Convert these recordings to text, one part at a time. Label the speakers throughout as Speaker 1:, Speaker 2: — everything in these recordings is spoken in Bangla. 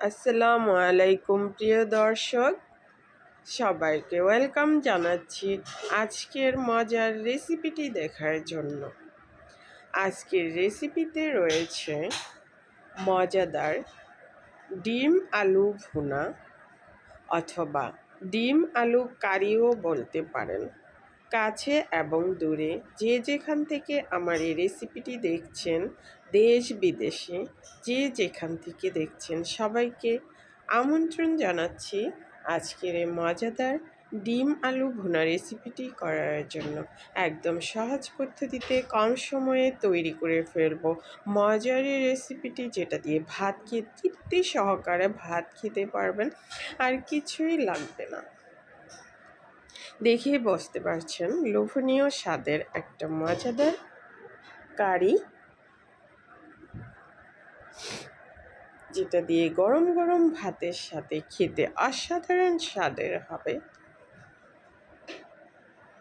Speaker 1: আসসালামু আলাইকুম, প্রিয় দর্শক। সবাইকে ওয়েলকাম জানাচ্ছি আজকের মজার রেসিপিটি দেখার জন্য। আজকের রেসিপিতে রয়েছে মজাদার ডিম আলু ভুনা, অথবা ডিম আলু কারিও বলতে পারেন। কাছে এবং দূরে যে যেখান থেকে আমার এই রেসিপিটি দেখছেন, দেশ বিদেশে যে যেখান থেকে দেখছেন সবাইকে আমন্ত্রণ জানাচ্ছি আজকের এই মজাদার ডিম আলু ভুনা রেসিপিটি করার জন্য। একদম সহজ পদ্ধতিতে কম সময়ে তৈরি করে ফেলব মজার রেসিপিটি যেটা দিয়ে ভাত খেয়ে তৃপ্তি সহকারে ভাত খেতে পারবেন, আর কিছুই লাগবে না। দেখেই বসতে পারছেন। লোভনীয় স্বাদের একটা মজাদার কারি। যেটা দিয়ে গরম গরম ভাতের সাথে খেতে অসাধারণ স্বাদের হবে।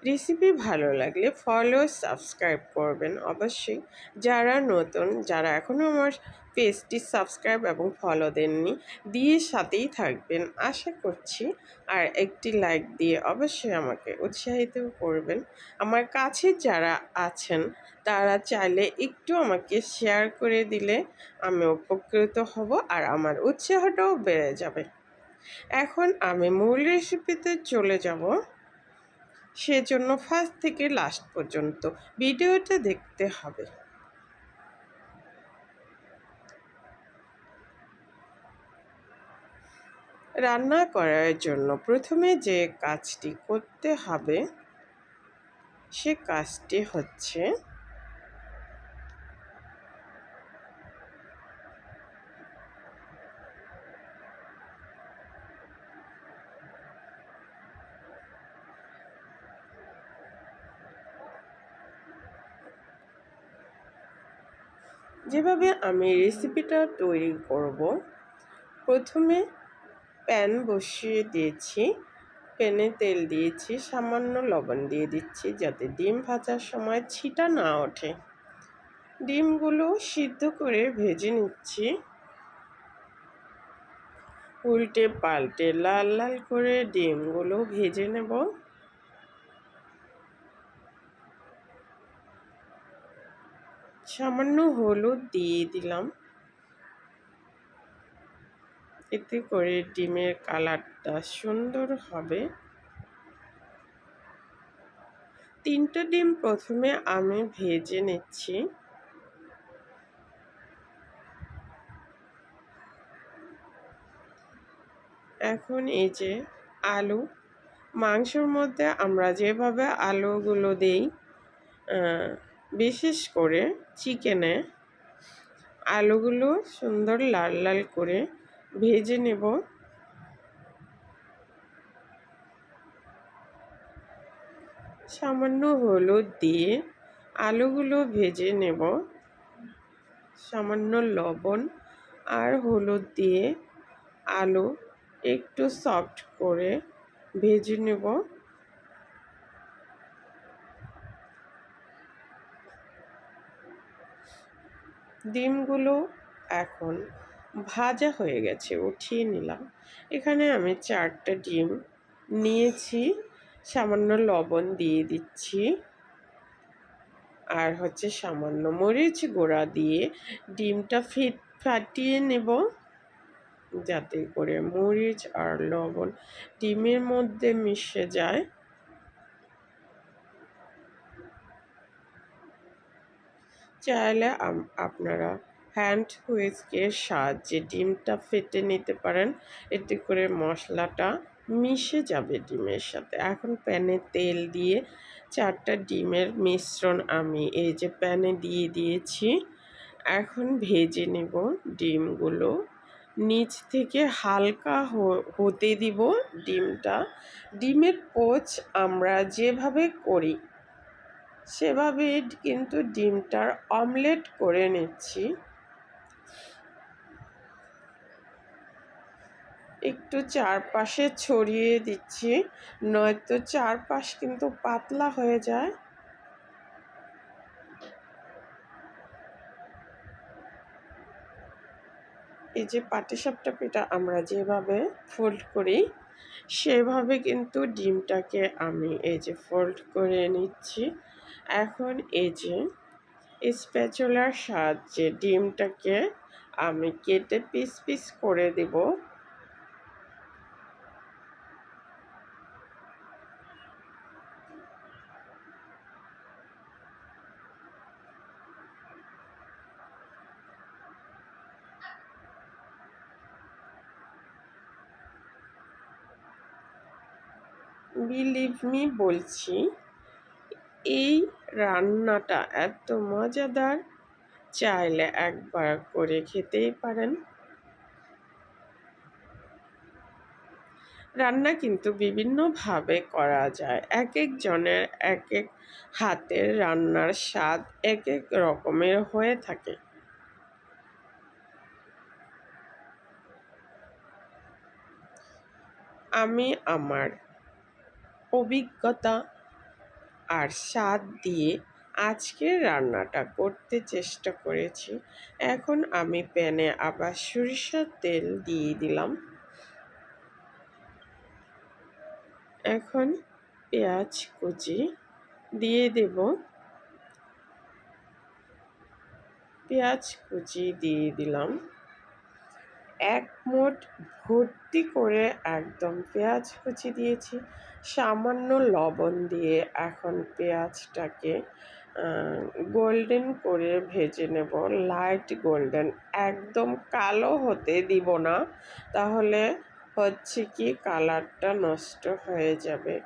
Speaker 1: রেসিপি ভালো লাগলে ফলো সাবস্ক্রাইব করবেন অবশ্যই। যারা নতুন, যারা এখনও আমার পেজটি সাবস্ক্রাইব এবং ফলো দেননি, দিয়ে সাথেই থাকবেন আশা করছি। আর একটি লাইক দিয়ে অবশ্যই আমাকে উৎসাহিত করবেন। আমার কাছে যারা আছেন, তারা চাইলে একটু আমাকে শেয়ার করে দিলে আমি উপকৃত হব আর আমার উৎসাহটাও বেড়ে যাবে। এখন আমি মূল রেসিপিতে চলে যাব। সেজন্য ফার্স্ট থেকে লাস্ট পর্যন্ত। ভিডিওটা দেখতে হবে। রান্না করার জন্য প্রথমে যে কাজটি করতে হবে, সে কাজটি হচ্ছে যেভাবে আমি রেসিপিটা তৈরি করব, প্রথমে প্যান বসিয়ে দিয়েছি প্যানে তেল দিয়েছি, সামান্য লবণ দিয়ে দিচ্ছি যাতে ডিম ভাজার সময় ছিটা না ওঠে। ডিমগুলো সিদ্ধ করে ভেজে নিচ্ছি। উল্টে পাল্টে লাল লাল করে ডিমগুলো ভেজে নেব। সামান্য হলুদ দিয়ে দিলাম। এতে করে ডিমের কালারটা সুন্দর হবে। তিনটা ডিম প্রথমে আমি ভেজে নিচ্ছি। এখন এই যে আলু, মাংসর মধ্যে আমরা যেভাবে আলুগুলো দেই বিশেষ করে চিকেনে আলুগুলো সুন্দর লাল লাল করে ভেজে নেব। সামান্য হলুদ দিয়ে আলুগুলো ভেজে নেব। সামান্য লবণ আর হলুদ দিয়ে আলু একটু সফট করে ভেজে নেব। ডিমগুলো এখন ভাজা হয়ে গেছে, উঠিয়ে নিলাম। এখানে আমি চারটা ডিম নিয়েছি, সামান্য লবণ দিয়ে দিচ্ছি। আর হচ্ছে সামান্য মরিচ গোড়া দিয়ে ডিমটা ফিট, ফাটিয়ে নেব। যাতে করে মরিচ আর লবণ ডিমের মধ্যে মিশে যায়। চাইলে আপনারা হ্যান্ড হুইস্কের সাহায্যে ডিমটা ফেটে নিতে পারেন। এতে করে মশলাটা মিশে যাবে ডিমের সাথে। এখন প্যানে তেল দিয়ে চারটা ডিমের মিশ্রণ আমি এই যে প্যানে দিয়ে দিয়েছি। এখন ভেজে নেব ডিমগুলো। নিচ থেকে হালকা হতে দিব ডিমটা। ডিমের পোচ আমরা যেভাবে করি সেভাবে কিন্তু ডিমটার অমলেট করে নিচ্ছি। একটু চারপাশে ছড়িয়ে দিচ্ছি, নয়তো চারপাশ কিন্তু পাতলা হয়ে যায়। এই যে পাটিসাপটা পিঠা আমরা যেভাবে ফোল্ড করি, সেভাবে কিন্তু ডিমটাকে আমি এই যে ফোল্ড করে নিচ্ছি। এখন এই যে স্প্যাচুলার সাহায্যে ডিমটাকে আমি কেটে পিস পিস করে দেব। বিলিভ মি বলছি। এই রান্নাটা এত মজাদার। চাইলে একবার করে খেতেই পারেন। রান্না কিন্তু বিভিন্নভাবে করা যায়। এক একজনের এক এক হাতের রান্নার স্বাদ এক এক রকমের হয়ে থাকে। আমি আমার অভিজ্ঞতা আর স্বাদ দিয়ে আজকের রান্নাটা করতে চেষ্টা করেছি। এখন আমি প্যানে আবার সরিষার তেল দিয়ে দিলাম। এখন পেঁয়াজ কুচি দিয়ে দেব। পেঁয়াজ কুচি দিয়ে দিলাম। এক মোট ভর্তি করে একদম পেঁয়াজ কুচি দিয়েছি। সামান্য লবণ দিয়ে এখন পেঁয়াজটাকে গোল্ডেন করে ভেজে নেব। লাইট গোল্ডেন, একদম কালো হতে দিব না। তাহলে হচ্ছে কি, কালারটা নষ্ট হয়ে যাবে।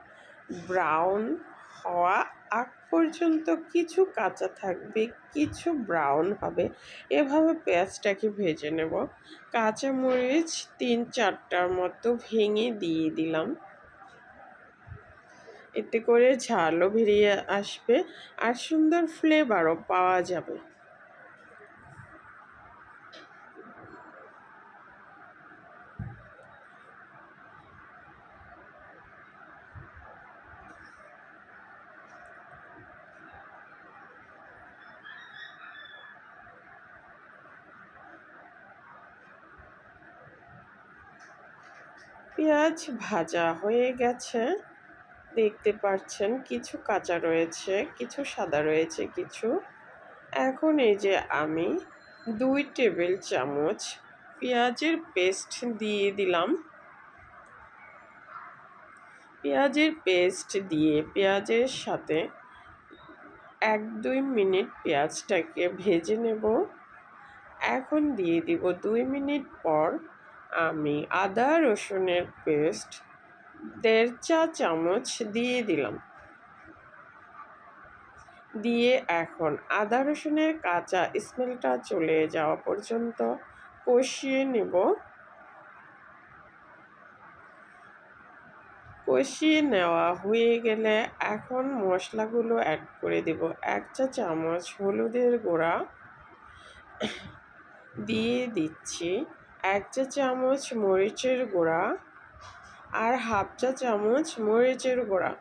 Speaker 1: ব্রাউন হওয়া আগ পর্যন্ত কিছু কাঁচা থাকবে, কিছু ব্রাউন হবে। এভাবে পেঁয়াজটাকে ভেজে নেব। কাঁচা মরিচ তিন চারটার মতো ভেঙে দিয়ে দিলাম। এতে করে ঝালও বেরিয়ে আসবে আর সুন্দর ফ্লেভারও পাওয়া যাবে। পেঁয়াজ ভাজা হয়ে গেছে। দেখতে পাচ্ছেন কিছু কাঁচা রয়েছে, কিছু সাদা রয়েছে, কিছু। এখন এই যে আমি দুই টেবিল চামচ পেঁয়াজের পেস্ট দিয়ে দিলাম। পেঁয়াজের পেস্ট দিয়ে পেঁয়াজের সাথে এক দুই মিনিট পেঁয়াজটাকে ভেজে নেব। এখন দিয়ে দিব দুই মিনিট পর আমি আদা রসুনের পেস্ট দেড় চা চামচ দিয়ে দিলাম। দিয়ে এখন আদা রসুনের কাঁচা স্মেলটা চলে যাওয়া পর্যন্ত কষিয়ে নেব। কষিয়ে নেওয়া হয়ে গেলে এখন মশলাগুলো অ্যাড করে দেব। এক চা চামচ হলুদের গুঁড়া। দিয়ে দিচ্ছি। এক চা চামচ মরিচের গুঁড়া আর হাফ চা চামচ মরিচের গুঁড়া।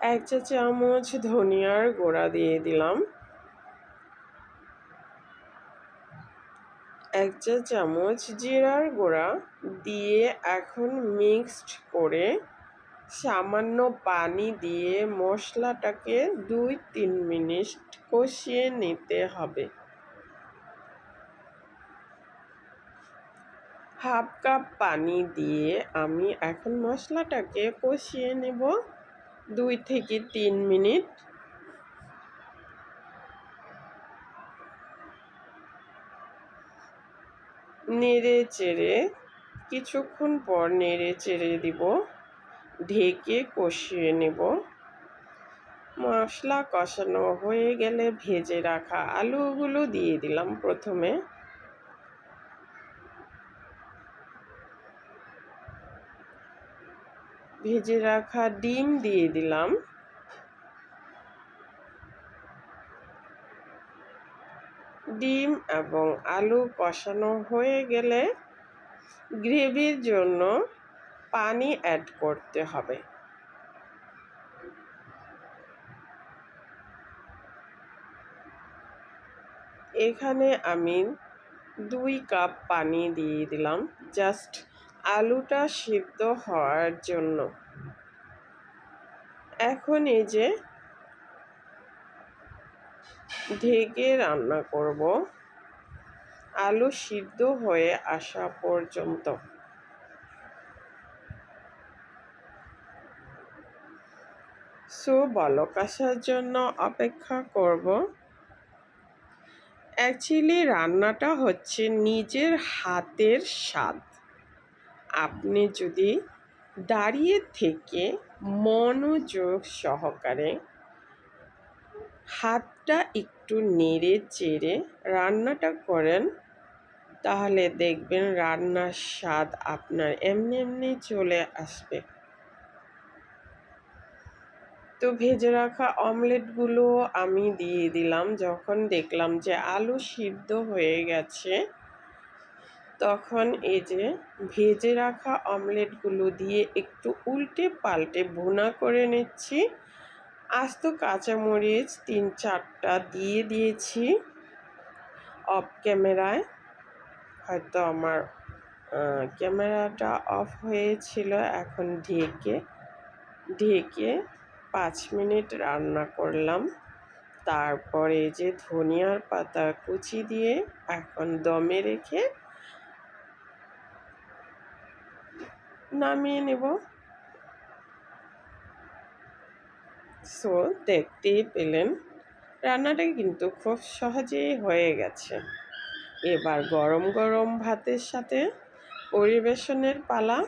Speaker 1: এক চা চামচ ধনিয়ার গুঁড়া দিয়ে দিলাম। এক চা চামচ জিরার গুঁড়া দিয়ে এখন মিক্সড করে সামান্য পানি দিয়ে মশলাটাকে দুই তিন মিনিট কষিয়ে নিতে হবে। হাফ কাপ পানি দিয়ে আমি এখন মশলাটাকে কষিয়ে নেব দুই থেকে তিন মিনিট। নেড়ে চেড়ে কিছুক্ষণ পর নেড়ে চেড়ে দিব, ঢেকে কষিয়ে নেব। মশলা কষানো হয়ে গেলে ভেজে রাখা আলুগুলো দিয়ে দিলাম প্রথমে। ভেজে রাখা ডিম দিয়ে দিলাম। ডিম এবং আলু কষানো হয়ে গেলে গ্রেভির জন্য পানি অ্যাড করতে হবে। এখানে আমি দুই কাপ পানি দিয়ে দিলাম। জাস্ট আলুটা সিদ্ধ হওয়ার জন্য। এখন এই যে ঢেকে রান্না করব। আলু সিদ্ধ হয়ে আসা পর্যন্ত। সো বলক আসার জন্য অপেক্ষা করব। অ্যাকচুয়ালি রান্নাটা হচ্ছে নিজের হাতের স্বাদ। আপনি যদি দাঁড়িয়ে থেকে মনোযোগ সহকারে হাতটা একটু নেড়ে চেড়ে রান্নাটা করেন, তাহলে দেখবেন রান্নার স্বাদ আপনার এমনি এমনি চলে আসবে। তো ভেজে রাখা অমলেটগুলো আমি দিয়ে দিলাম। যখন দেখলাম যে আলু সিদ্ধ হয়ে গেছে তখন এই যে ভেজে রাখা অমলেটগুলো দিয়ে একটু উল্টে পাল্টে ভুনা করে নিচ্ছি। আস্ত কাঁচামরিচ তিন চারটা দিয়ে দিয়েছি অফ ক্যামেরায় হয়তো আমার ক্যামেরাটা অফ হয়েছিল এখন ঢেকে ঢেকে পাঁচ মিনিট রান্না করলাম। তারপরে যে ধনিয়ার পাতা কুচি দিয়ে এখন দমে রেখে নামিয়ে নেব। সো দেখতেই পেলেন, রান্নাটা কিন্তু খুব সহজেই হয়ে গেছে। এবার গরম গরম ভাতের সাথে পরিবেশনের পালা।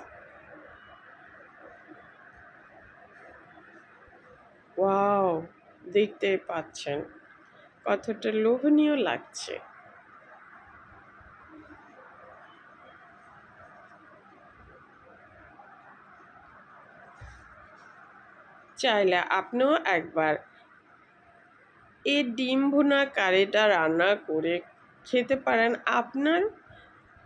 Speaker 1: ওয়াও দেখতেই পাচ্ছেন, কতটা লোভনীয় লাগছে। চাইলে আপনিও একবার এই ডিম ভুনা কারিটা রান্না করে খেতে পারেন। আপনার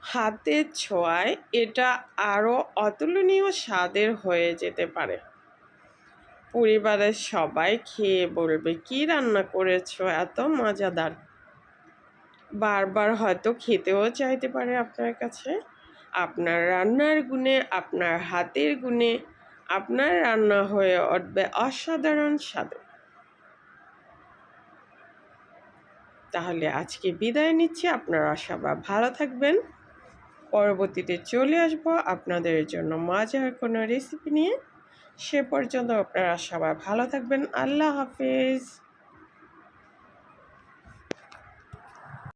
Speaker 1: হাতের ছোঁয়ায় এটা আরও অতুলনীয় স্বাদের হয়ে যেতে পারে। পরিবারের সবাই খেয়ে বলবে, কি রান্না করেছ? এত মজাদার। বারবার হয়তো খেতেও চাইতে পারে আপনার কাছে। আপনার রান্নার গুণে, আপনার হাতের গুণে আপনার রান্না হয়ে উঠবে অসাধারণ স্বাদে। তাহলে আজকে বিদায় নিচ্ছি, আপনারা সবাই ভালো থাকবেন। পরবর্তীতে চলে আসব আপনাদের জন্য মজার কোনো রেসিপি নিয়ে। সে পর্যন্ত আপনারা সবাই ভালো থাকবেন। আল্লাহ হাফেজ।